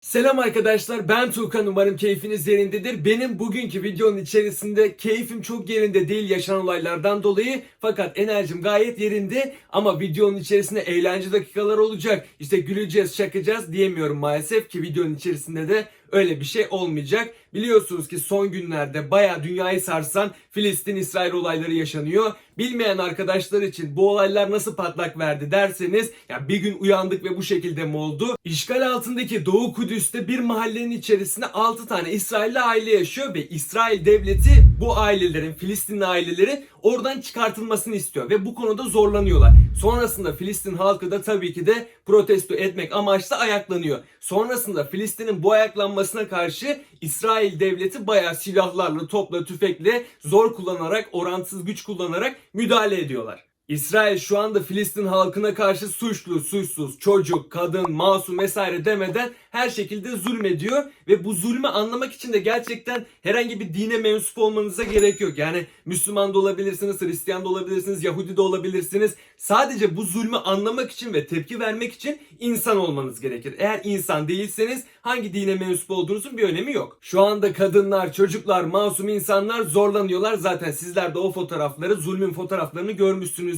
Selam arkadaşlar ben Tuğkan umarım keyfiniz yerindedir. Benim bugünkü videonun içerisinde keyfim çok yerinde değil yaşanan olaylardan dolayı fakat enerjim gayet yerinde ama videonun içerisinde eğlence dakikalar olacak. İşte güleceğiz şakacağız diyemiyorum maalesef ki videonun içerisinde de öyle bir şey olmayacak. Biliyorsunuz ki son günlerde bayağı dünyayı sarsan Filistin-İsrail olayları yaşanıyor. Bilmeyen arkadaşlar için bu olaylar nasıl patlak verdi derseniz ya bir gün uyandık ve bu şekilde mi oldu? İşgal altındaki Doğu Kudüs'te bir mahallenin içerisinde 6 tane İsrailli aile yaşıyor ve İsrail devleti bu ailelerin Filistinli ailelerin oradan çıkartılmasını istiyor ve bu konuda zorlanıyorlar. Sonrasında Filistin halkı da tabii ki de protesto etmek amaçlı ayaklanıyor. Sonrasında Filistin'in bu ayaklanmasına karşı İsrail devleti bayağı silahlarla, topla, tüfekle zor kullanarak, orantısız güç kullanarak müdahale ediyorlar. İsrail şu anda Filistin halkına karşı suçlu, suçsuz, çocuk, kadın, masum vesaire demeden her şekilde zulmediyor ve bu zulmü anlamak için de gerçekten herhangi bir dine mensup olmanıza gerek yok. Yani Müslüman da olabilirsiniz, Hristiyan da olabilirsiniz, Yahudi de olabilirsiniz. Sadece bu zulmü anlamak için ve tepki vermek için insan olmanız gerekir. Eğer insan değilseniz hangi dine mensup olduğunuzun bir önemi yok. Şu anda kadınlar, çocuklar, masum insanlar zorlanıyorlar. Zaten sizler de o fotoğrafları, zulmün fotoğraflarını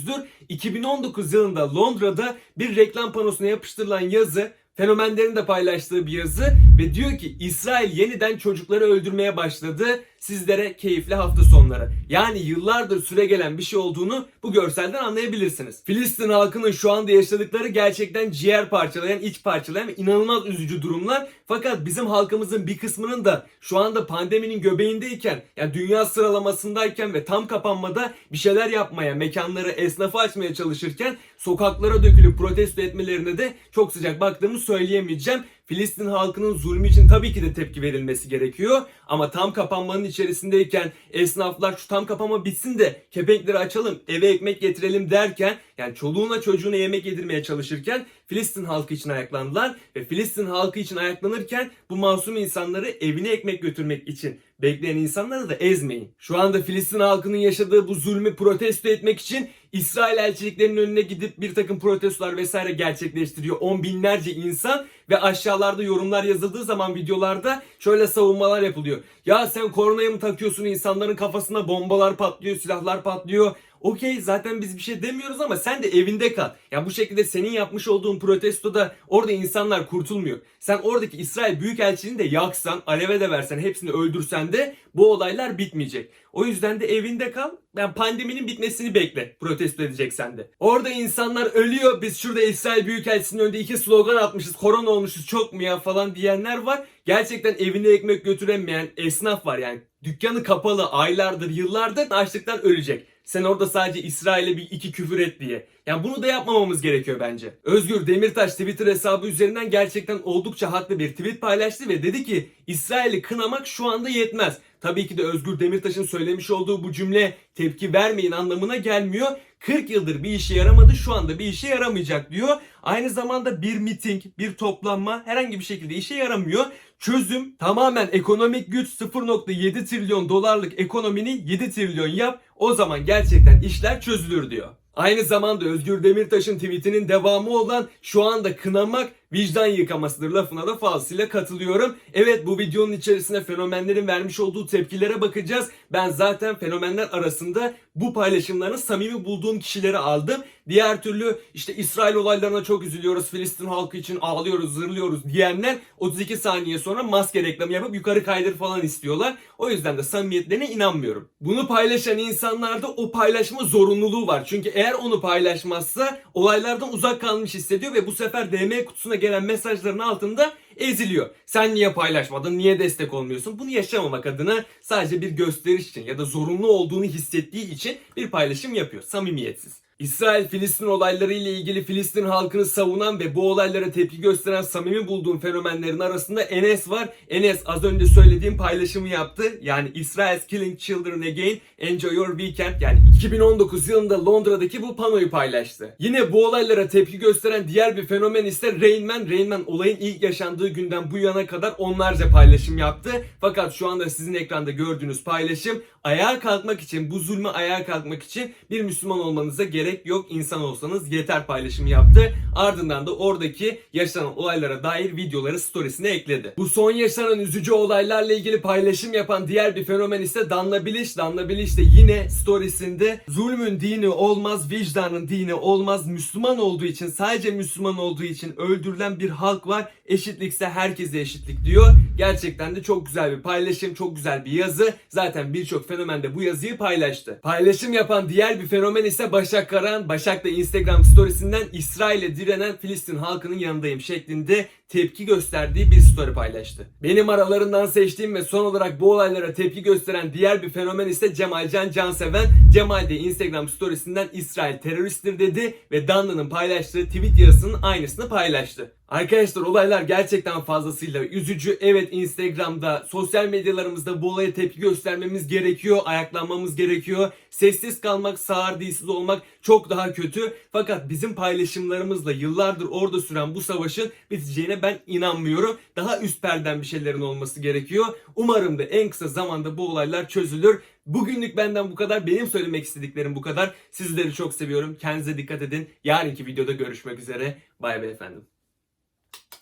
görmüşsünüzdür. 2019 yılında Londra'da bir reklam panosuna yapıştırılan yazı fenomenlerin de paylaştığı bir yazı ve diyor ki İsrail yeniden çocukları öldürmeye başladı. Sizlere keyifli hafta sonları. Yani yıllardır süre gelen bir şey olduğunu bu görselden anlayabilirsiniz. Filistin halkının şu anda yaşadıkları gerçekten ciğer parçalayan, iç parçalayan inanılmaz üzücü durumlar. Fakat bizim halkımızın bir kısmının da şu anda pandeminin göbeğindeyken, yani dünya sıralamasındayken ve tam kapanmada bir şeyler yapmaya, mekanları, esnafı açmaya çalışırken sokaklara dökülüp protesto etmelerine de çok sıcak baktığımı söyleyemeyeceğim. Filistin halkının zulmü için tabii ki de tepki verilmesi gerekiyor. Ama tam kapanmanın içerisindeyken esnaflar şu tam kapanma bitsin de kepenkleri açalım, eve ekmek getirelim derken yani çoluğuna çocuğuna yemek yedirmeye çalışırken Filistin halkı için ayaklandılar ve Filistin halkı için ayaklanırken bu masum insanları evine ekmek götürmek için bekleyen insanları da ezmeyin. Şu anda Filistin halkının yaşadığı bu zulmü protesto etmek için İsrail elçiliklerinin önüne gidip bir takım protestolar vesaire gerçekleştiriyor. On binlerce insan ve aşağılarda yorumlar yazıldığı zaman videolarda şöyle savunmalar yapılıyor. Ya sen koronaya mı takıyorsun insanların kafasına bombalar patlıyor, silahlar patlıyor. Okey zaten biz bir şey demiyoruz ama sen de evinde kal. Ya bu şekilde senin yapmış olduğun protestoda orada insanlar kurtulmuyor. Sen oradaki İsrail Büyükelçiliğini de yaksan, aleve de versen, hepsini öldürsen de bu olaylar bitmeyecek. O yüzden de evinde kal. Yani pandeminin bitmesini bekle protesto edeceksen de. Orada insanlar ölüyor. Biz şurada İsrail Büyükelçisi'nin önünde iki slogan atmışız. Korona olmuşuz çok mu ya falan diyenler var. Gerçekten evine ekmek götüremeyen esnaf var yani. Dükkanı kapalı aylardır yıllardır açlıktan ölecek. Sen orada sadece İsrail'e bir iki küfür et diye. Yani bunu da yapmamamız gerekiyor bence. Özgür Demirtaş Twitter hesabı üzerinden gerçekten oldukça haklı bir tweet paylaştı ve dedi ki İsrail'i kınamak şu anda yetmez. Tabii ki de Özgür Demirtaş'ın söylemiş olduğu bu cümle tepki vermeyin anlamına gelmiyor. 40 yıldır bir işe yaramadı şu anda bir işe yaramayacak diyor. Aynı zamanda bir miting, bir toplanma herhangi bir şekilde işe yaramıyor. Çözüm tamamen ekonomik güç 0.7 trilyon dolarlık ekonomini 7 trilyon yap. O zaman gerçekten işler çözülür diyor. Aynı zamanda Özgür Demirtaş'ın tweetinin devamı olan şu anda kınamak vicdan yıkamasıdır lafına da fazlasıyla katılıyorum. Evet bu videonun içerisinde fenomenlerin vermiş olduğu tepkilere bakacağız. Ben zaten fenomenler arasında bu paylaşımlarını samimi bulduğum kişileri aldım. Diğer türlü işte İsrail olaylarına çok üzülüyoruz, Filistin halkı için ağlıyoruz, zırlıyoruz diyenler 32 saniye sonra maske reklamı yapıp yukarı kaydır falan istiyorlar. O yüzden de samimiyetlerine inanmıyorum. Bunu paylaşan insanlarda o paylaşma zorunluluğu var. Çünkü eğer onu paylaşmazsa olaylardan uzak kalmış hissediyor ve bu sefer DM kutusuna gelen mesajların altında eziliyor. Sen niye paylaşmadın, niye destek olmuyorsun? Bunu yaşamamak adına sadece bir gösteriş için ya da zorunlu olduğunu hissettiği için bir paylaşım yapıyor. Samimiyetsiz. İsrail-Filistin olayları ile ilgili Filistin halkını savunan ve bu olaylara tepki gösteren samimi bulduğum fenomenlerin arasında Enes var. Enes az önce söylediğim paylaşımı yaptı. Yani Israel's killing children again, enjoy your weekend. Yani 2019 yılında Londra'daki bu panoyu paylaştı. Yine bu olaylara tepki gösteren diğer bir fenomen ise Rain Man. Rain Man olayın ilk yaşandığı günden bu yana kadar onlarca paylaşım yaptı. Fakat şu anda sizin ekranda gördüğünüz paylaşım ayağa kalkmak için, bu zulme ayağa kalkmak için bir Müslüman olmanıza gerek gerek yok. İnsan olsanız yeter paylaşımı yaptı. Ardından da oradaki yaşanan olaylara dair videoları storiesine ekledi. Bu son yaşanan üzücü olaylarla ilgili paylaşım yapan diğer bir fenomen ise Danla Bilic. Danla Bilic de yine storiesinde zulmün dini olmaz, vicdanın dini olmaz. Müslüman olduğu için, sadece Müslüman olduğu için öldürülen bir halk var. Eşitlikse herkese eşitlik diyor. Gerçekten de çok güzel bir paylaşım, çok güzel bir yazı. Zaten birçok fenomen de bu yazıyı paylaştı. Paylaşım yapan diğer bir fenomen ise Başak Karahan. Başak da Instagram storiesinden İsrail'e direnen Filistin halkının yanındayım şeklinde tepki gösterdiği bir story paylaştı. Benim aralarından seçtiğim ve son olarak bu olaylara tepki gösteren diğer bir fenomen ise Cemalcan Canseven. Cemal de Instagram storiesinden İsrail teröristtir dedi ve Danlı'nın paylaştığı tweet yazısının aynısını paylaştı. Arkadaşlar olaylar gerçekten fazlasıyla üzücü. Evet Instagram'da, sosyal medyalarımızda bu olaya tepki göstermemiz gerekiyor, ayaklanmamız gerekiyor. Sessiz kalmak, sağır dilsiz olmak çok daha kötü. Fakat bizim paylaşımlarımızla yıllardır orada süren bu savaşın biteceğine ben inanmıyorum. Daha üst perden bir şeylerin olması gerekiyor. Umarım da en kısa zamanda bu olaylar çözülür. Bugünlük benden bu kadar. Benim söylemek istediklerim bu kadar. Sizleri çok seviyorum. Kendinize dikkat edin. Yarınki videoda görüşmek üzere. Bay bay efendim.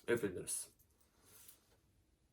Öpüldünüz.